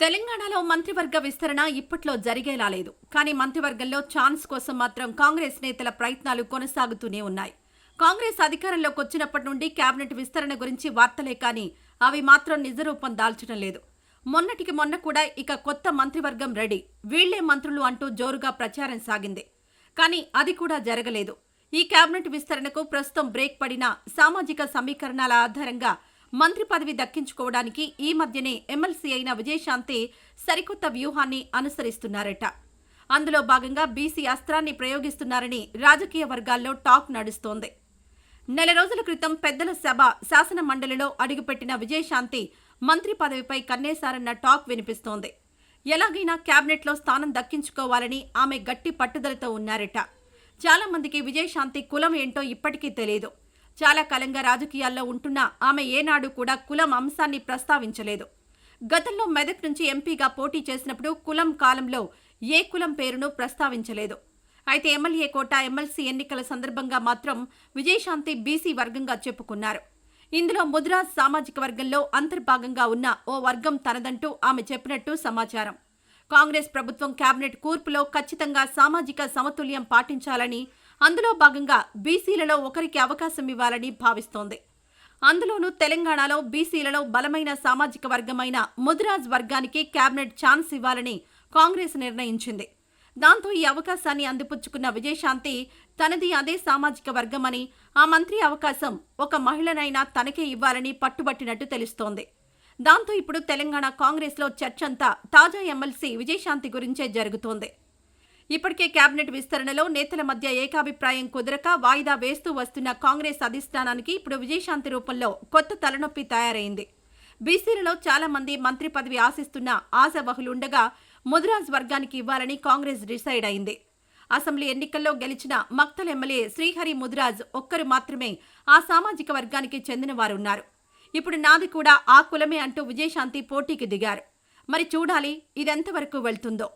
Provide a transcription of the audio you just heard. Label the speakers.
Speaker 1: తెలంగాణలో మంత్రివర్గ విస్తరణ ఇప్పట్లో జరిగేలా లేదు. కానీ మంత్రివర్గంలో ఛాన్స్ కోసం మాత్రం కాంగ్రెస్ నేతల ప్రయత్నాలు కొనసాగుతూనే ఉన్నాయి. కాంగ్రెస్ అధికారంలోకి వచ్చినప్పటి నుండి కేబినెట్ విస్తరణ గురించి వార్తలే కానీ అవి మాత్రం నిజరూపం దాల్చడం లేదు. మొన్నటికి మొన్న కూడా ఇక కొత్త మంత్రివర్గం రెడీ. వీళ్ళే మంత్రులు అంటూ జోరుగా ప్రచారం సాగింది. కానీ అది కూడా జరగలేదు. ఈ కేబినెట్ విస్తరణకు ప్రస్తుతం బ్రేక్ పడిన సామాజిక సమీకరణాల ఆధారంగా మంత్రి పదవి దక్కించుకోవడానికి ఈ మధ్యనే ఎమ్మెల్సీ అయిన విజయశాంతి సరికొత్త వ్యూహాన్ని అనుసరిస్తున్నారట. అందులో భాగంగా బీసీ అస్త్రాన్ని ప్రయోగిస్తున్నారని రాజకీయ వర్గాల్లో టాక్ నడుస్తోంది. నెల రోజుల క్రితం పెద్దల సభ శాసన మండలిలో అడుగుపెట్టిన విజయశాంతి మంత్రి పదవిపై కన్నేశారన్న టాక్ వినిపిస్తోంది. ఎలాగైనా క్యాబినెట్లో స్థానం దక్కించుకోవాలని ఆమె గట్టి పట్టుదలతో ఉన్నారట. చాలామందికి విజయశాంతి కులం ఏంటో ఇప్పటికీ తెలియదు చాలా కాలంగా రాజకీయాల్లో ఉంటున్న ఆమె ఏనాడు కూడా కులం అంశాన్ని ప్రస్తావించలేదు. గతంలో మెదక్ నుంచి ఎంపీగా పోటీ చేసినప్పుడు కులం కాలంలో ఏ కులం పేరును ప్రస్తావించలేదు. అయితే ఎమ్మెల్యే కోట ఎమ్మెల్సీ ఎన్నికల సందర్భంగా మాత్రం విజయశాంతి బీసీ వర్గంగా చెప్పుకున్నారు. ఇందులో ముద్రాజ్ సామాజిక వర్గంలో అంతర్భాగంగా ఉన్న ఓ వర్గం తనదంటూ ఆమె చెప్పినట్టు సమాచారం. కాంగ్రెస్ ప్రభుత్వం కేబినెట్ కూర్పులో ఖచ్చితంగా సామాజిక సమతుల్యం పాటించాలని అందులో భాగంగా బీసీలలో ఒకరికి అవకాశం ఇవ్వాలని భావిస్తోంది. అందులోనూ తెలంగాణలో బీసీలలో బలమైన సామాజిక వర్గమైన ముదిరాజ్ వర్గానికి కేబినెట్ ఛాన్స్ ఇవ్వాలని కాంగ్రెస్ నిర్ణయించింది. దాంతో ఈ అవకాశాన్ని అందిపుచ్చుకున్న విజయశాంతి తనది అదే సామాజిక వర్గమని ఆ మంత్రి అవకాశం ఒక మహిళనైనా తనకే ఇవ్వాలని పట్టుబట్టినట్టు తెలుస్తోంది. దాంతో ఇప్పుడు తెలంగాణ కాంగ్రెస్లో చర్చంతా తాజా ఎమ్మెల్సీ విజయశాంతి గురించే జరుగుతోంది. ఇప్పటికే కేబినెట్ విస్తరణలో నేతల మధ్య ఏకాభిప్రాయం కుదరక వాయిదా వేస్తూ వస్తున్న కాంగ్రెస్ అధిష్టానానికి ఇప్పుడు విజయశాంతి రూపంలో కొత్త తలనొప్పి తయారైంది. బీసీలలో చాలా మంది మంత్రి పదవి ఆశిస్తున్న ఆశావహులుండగా ముదిరాజ్ వర్గానికి ఇవ్వాలని కాంగ్రెస్ డిసైడ్ అయింది. అసెంబ్లీ ఎన్నికల్లో గెలిచిన మక్తల్ ఎమ్మెల్యే శ్రీహరి ముదిరాజ్ ఒక్కరు మాత్రమే ఆ సామాజిక వర్గానికి చెందినవారున్నారు. ఇప్పుడు నాది కూడా ఆ కులమే అంటూ విజయశాంతి పోటీకి దిగారు. మరి చూడాలి ఇదెంతవరకు వెళ్తుందో.